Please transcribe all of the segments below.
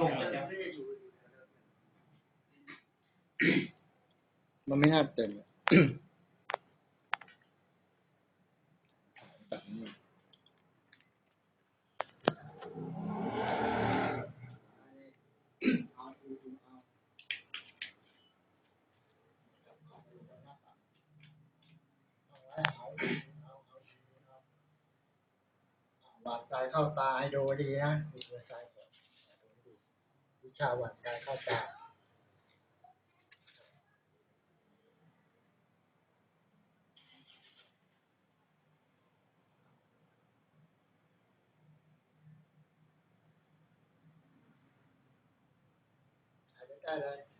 ลงเลยจ้ะมันไม่น่าเต็มอะแบบนี้หวานใจเข้าตาให้ดูดีนะดูตัวซ้ายก่อนดูดี วิชาวันการเข้าจาได้เลย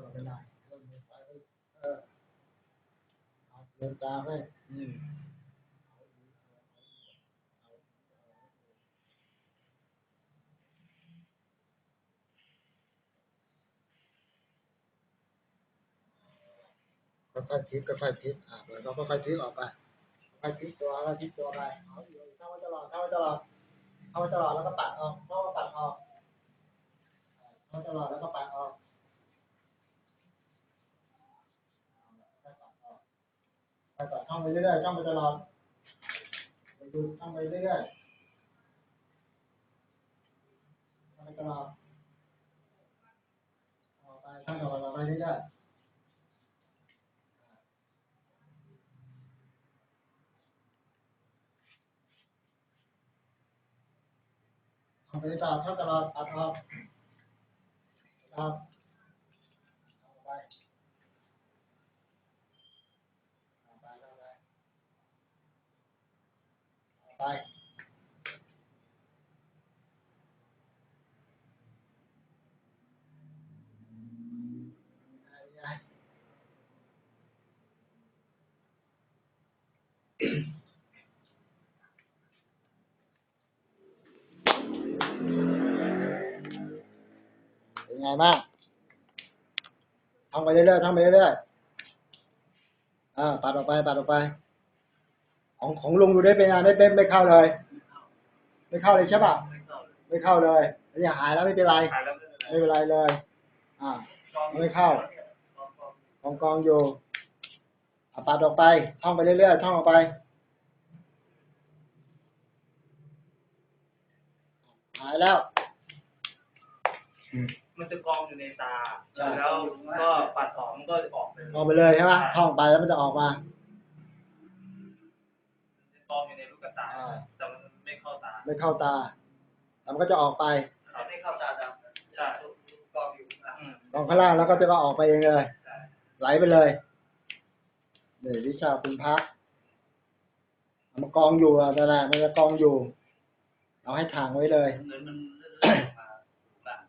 โดนออกไปหน่อยโดนมือซ้ายไปเออเดินตามให้อืมค่อยๆพลิกค่อยๆพลิกอะเดี๋ยวเราค่อยๆพลิกออกไปค่อยๆพลิกตัวค่อยพลิกตัวไปเอาอยู่เข้าไว้ตลอดเข้าไว้ตลอดเข้าไว้ตลอดแล้วก็ปัดออกเข้ามาปัดออกเข้าตลอดแล้วก็ปัดออก ไปเรื่อยๆช่องไปตลอดไปดูช่องไปเรื่อยๆช่องไปตลอดออไปช่องต่อไปต่อไปเรื่อยๆช่องไปตลอดช่องตลอดตัดออกตัดออกออกไปออกไปออกไป ออกไปเป็นไงบ้างท่องไปเรื่อยๆท่องไปเรื่อยๆอ่าปัดออกไปปัดออกไป ของของลุงดูได้เป็นไงไม่เป็นไม่เข้าเลย ไม่เข้าเลยใช่ป่ะไม่เข้าเลยอันนี้หายแล้วไม่เป็นไรถ่ายแล้วไม่เป็นไรไม่เป็นไรเลย อ่า ไม่เข้ากองกองอยู่อะปัดออกไป ท่องไปเรื่อยๆท่องออกไปหายแล้ว มันจะกองอยู่ในตา แล้วก็ปัดออกมันก็ออกไปเลยออกไปเลยใช่ไหมท่องไปแล้วมันจะออกมา ไม่เข้าตาแล้วมันก็จะออกไปไม่เข้าตาดำใช่กองอยู่ข้างหลังกองข้างล่างแล้วก็จะก็ออกไปเองเลยใช่ไหลไปเลยนี่วิชาคุณพักเอามากองอยู่อะนั่นแหละมันจะกองอยู่เอาให้ทางไว้เลยเหมือนมันเลื่อนๆออกมาหลัง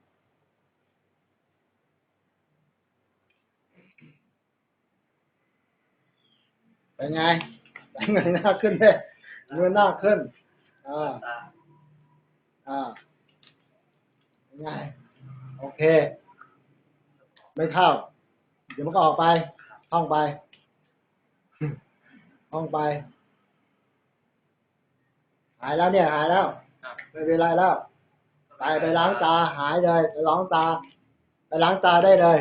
เป็นไงเงยหน้าขึ้นเลยเงยหน้าขึ้น อ่า ตาอ่าเป็นไงโอเค ไม่เข้า เดี๋ยวมันก็ออกไปท่องไปท่องไป หายแล้วเนี่ย หายแล้วครับไม่เป็นไรแล้ว ไปไปล้างตา หายเลย ไปล้างตา ไปล้างตาได้เลย